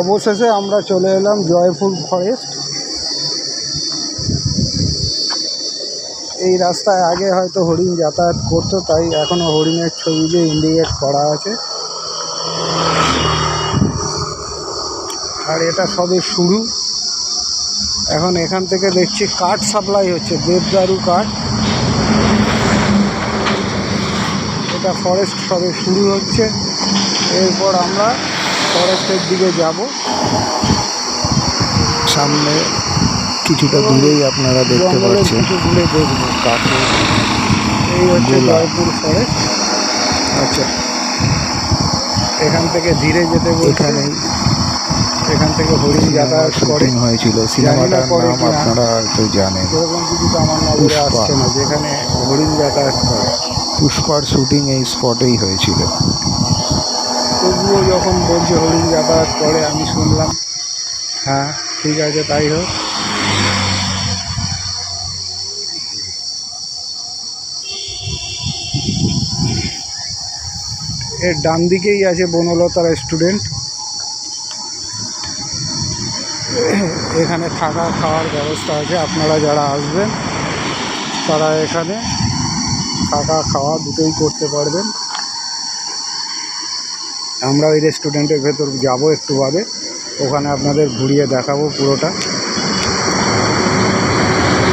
অবশেষে আমরা চলে এলাম জয়পুর ফরেস্ট এই রাস্তায় আগে হয়তো হরিণ যাতায়াত করতো, তাই এখনও হরিণের ছবি দিয়ে ইন্ডিকেট করা আছে। আর এটা সবে শুরু। এখন এখান থেকে দেখছি কাঠ সাপ্লাই হচ্ছে, দেবদারু কাঠ। এটা ফরেস্ট সবে শুরু হচ্ছে। এরপর আমরা ফরেস্টের দিকে যাব। সামনে কিছুটা দূরেই আপনারা দেখতে পাচ্ছেন। কিছু ঘুরে দেখব এই হচ্ছে জয়পুর ফরেস্ট আচ্ছা। এখান থেকে ধীরে যেতে বলছে। এখান থেকে হরিণ যাতায়াত করে। শুটিং হয়েছিল। সিনেমাটার নাম আপনারা হয়তো জানেন। সেরকম কিছু তো আমার নজরে আসছে না। যেখানে হরিণ যাতায়াত করে। পুষ্পার শুটিং এই স্পটেই হয়েছিল। তবুও যখন বলছে হরিণ যাতায়াত করে, আমি শুনলাম হ্যাঁ ঠিক আছে, তাই হোক। এর ডান দিকেই আছে বনলতা রেস্টুরেন্ট এখানে থাকা, খাওয়ার ব্যবস্থা আছে, আপনারা যারা আসবেন, তারা এখানে থাকা, খাওয়া দুটোই করতে পারবেন। আমরা ওই রেস্টুরেন্টের ভেতর যাব একটু বাদে ওখানে আপনাদের ঘুরিয়ে দেখাবো পুরোটা।